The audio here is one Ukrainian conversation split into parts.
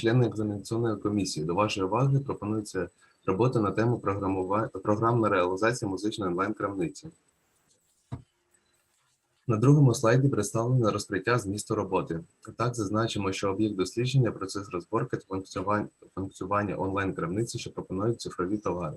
члени екзаменаційної комісії. До вашої уваги пропонується робота на тему програмна реалізація музичної онлайн-крамниці. На другому слайді представлено розкриття змісту роботи. Так, зазначимо, що об'єкт дослідження, процес розборки та функціонування онлайн-крамниці, що пропонують цифрові товари.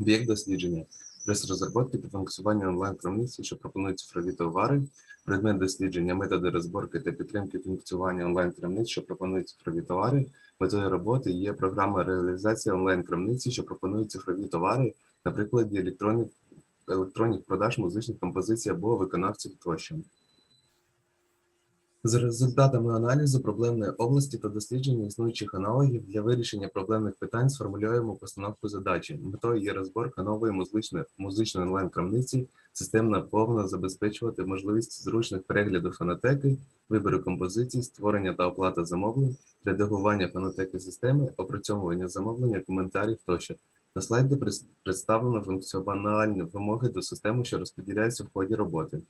Об'єкт дослідження, процес розробки та функціонування онлайн-крамниці, що пропонують цифрові товари, предмет дослідження, методи розборки та підтримки функціонування онлайн-крамниць, що пропонують цифрові товари. Метою роботи є програма реалізації онлайн-крамниці, що пропонують цифрові товари, наприклад, електронних електронних продаж музичних композицій або виконавців тощо. За результатами аналізу проблемної області та дослідження існуючих аналогів для вирішення проблемних питань сформулюємо постановку задачі. Метою є розборка нової музичної, музичної онлайн-крамниці, системно повно забезпечувати можливість зручних переглядів фонотеки, вибору композицій, створення та оплата замовлень, редагування фонотеки системи, опрацьовування замовлення, коментарів тощо. На слайді представлено функціональні вимоги до системи, що розподіляються в ході роботи.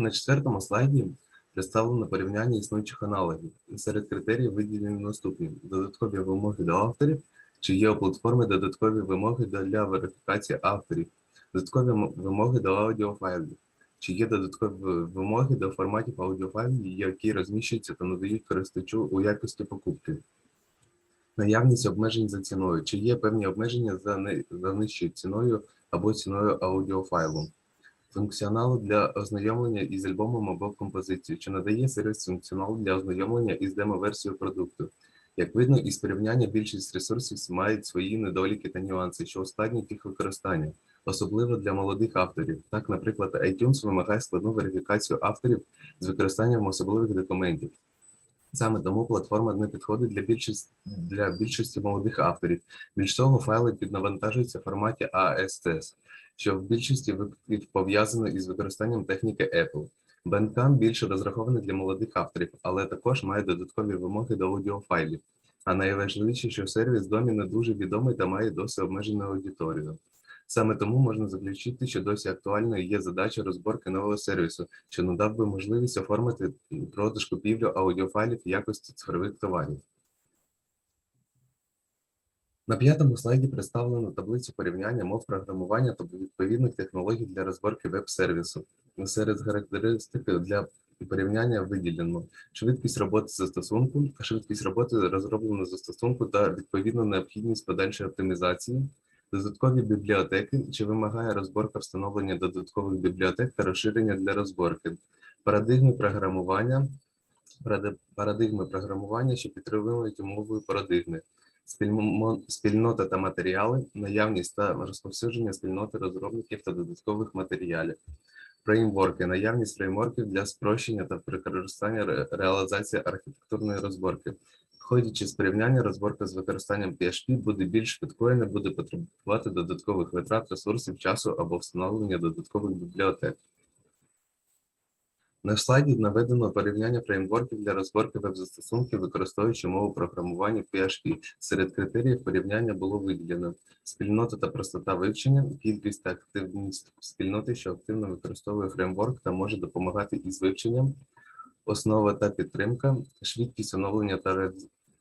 На четвертому слайді представлено порівняння існуючих аналогів. Серед критеріїв виділені наступні: додаткові вимоги до авторів, чи є у платформи додаткові вимоги для верифікації авторів, додаткові вимоги до аудіофайлів, чи є додаткові вимоги до форматів аудіофайлів, які розміщуються та надають користувачу у якості покупки. Наявність обмежень за ціною, чи є певні обмеження за, ни- за нижчою ціною або ціною аудіофайлу функціоналу для ознайомлення із альбомом або композицією, чи надає сервіс функціоналу для ознайомлення із демо-версією продукту. Як видно, із порівняння більшість ресурсів мають свої недоліки та нюанси, що ускладнюють їх використання, особливо для молодих авторів. Так, наприклад, iTunes вимагає складну верифікацію авторів з використанням особливих документів. Саме тому платформа не підходить для більшості для більшості молодих авторів. Більш того, файли піднавантажуються в форматі ASTS, що в більшості випадків пов'язано із використанням техніки Apple. Bandcamp більше розрахований для молодих авторів, але також має додаткові вимоги до аудіофайлів. А найважливіше, що сервіс домі не дуже відомий та має досить обмежену аудиторію. Саме тому можна заключити, що досі актуальною є задача розборки нового сервісу, що надав би можливість оформити продаж купівлю аудіофайлів в якості цифрових товарів. На п'ятому слайді представлено таблицю порівняння мов програмування та відповідних технологій для розборки веб-сервісу. Серед характеристик для порівняння виділено швидкість роботи застосунку, швидкість роботи розробленого застосунку та відповідну необхідність подальшої оптимізації, додаткові бібліотеки, чи вимагає розборка встановлення додаткових бібліотек та розширення для розборки, парадигми програмування, паради- парадигми програмування, що підтримують умови парадигми, спільнота та матеріали, наявність та розповсюдження спільноти розробників та додаткових матеріалів. Фреймворки, наявність фреймворків для спрощення та використання ре- реалізації архітектурної розборки. Виходячи з порівняння, розборка з використанням PHP буде більш швидкою, не буде потребувати додаткових витрат, ресурсів, часу або встановлення додаткових бібліотек. На слайді наведено порівняння фреймворків для розборки веб-застосунків, використовуючи мову програмування PHP. Серед критеріїв порівняння було виділено спільнота та простота вивчення, кількість та активність спільноти, що активно використовує фреймворк та може допомагати із вивченням, основа та підтримка, швидкість оновлення та, ре...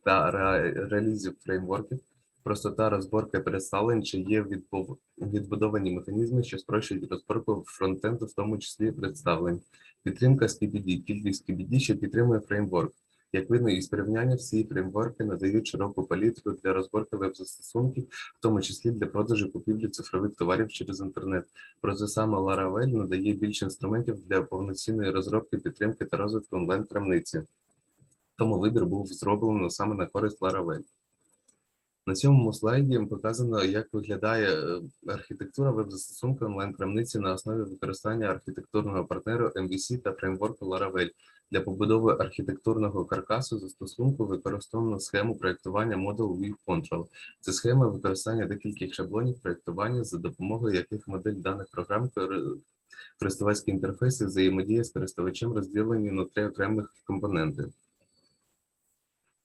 та ре... релізів фреймворків, простота розборки представлень, чи є відбудовані механізми, що спрощують розборку фронтенду, в тому числі представлень. Підтримка SKBD, кількість SKBD, що підтримує фреймворк. Як видно із порівняння, всі фреймворки надають широку палітру для розборки веб-застосунків, в тому числі для продажу купівлі цифрових товарів через інтернет. Проте саме Laravel надає більше інструментів для повноцінної розробки, підтримки та розвитку онлайн-крамниці. Тому вибір був зроблено саме на користь Laravel. На цьому слайді показано, як виглядає е, архітектура веб-застосунку онлайн-крамниці на основі використання архітектурного партнеру MVC та фреймворку Laravel. Для побудови архітектурного каркасу застосунку використовано схему проєктування Model View Control. Це схема використання декількох шаблонів проєктування, за допомогою яких модель даних програм кори- користувацький інтерфейс взаємодія з користувачем розділені на три окремих компоненти.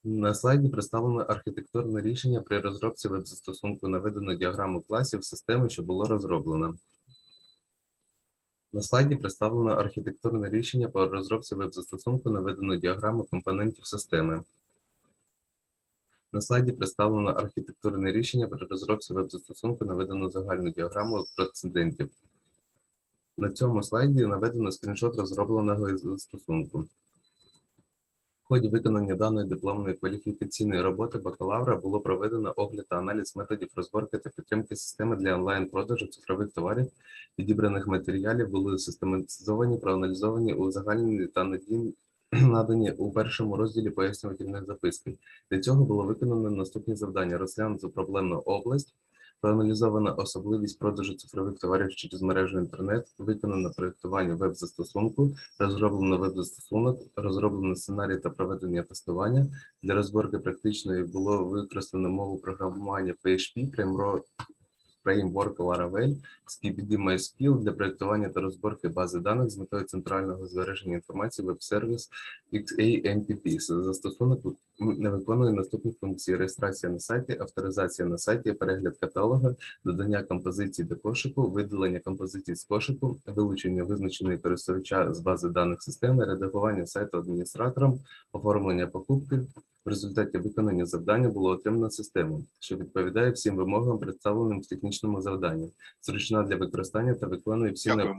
На слайді представлено архітектурне рішення при розробці веб-застосунку. Наведено діаграму класів системи, що було розроблено. На слайді представлено архітектурне рішення по розробці веб-застосунку наведено діаграму компонентів системи. На слайді представлено архітектурне рішення при розробці веб-застосунку наведено загальну діаграму прецедентів. На цьому слайді наведено скріншот розробленого застосунку. Ході виконання даної дипломної кваліфікаційної роботи бакалавра було проведено огляд та аналіз методів розборки та підтримки системи для онлайн-продажу цифрових товарів. Підібраних матеріалів були систематизовані, проаналізовані, узагальнені та надій- надані у першому розділі пояснювальної записки. Для цього було виконано наступні завдання: розглянути проблемну область, проаналізована особливість продажу цифрових товарів через мережу інтернет, виконано проєктування веб-застосунку, розроблено веб-застосунок, розроблено сценарій та проведення тестування. Для розборки практичної було використано мову програмування PHP, Framework Laravel, SKBD MySQL для проєктування та розборки бази даних з метою центрального збереження інформації веб-сервіс XAMPP. Застосунок не виконує наступні функції: реєстрація на сайті, авторизація на сайті, перегляд каталога, додання композицій до кошику, видалення композицій з кошику, вилучення визначеної користувача з бази даних системи, редагування сайту адміністратором, оформлення покупки. В результаті виконання завдання було отримано систему, що відповідає всім вимогам, представленим в технічному завданні, зручна для використання та виконує всі Дякуємо.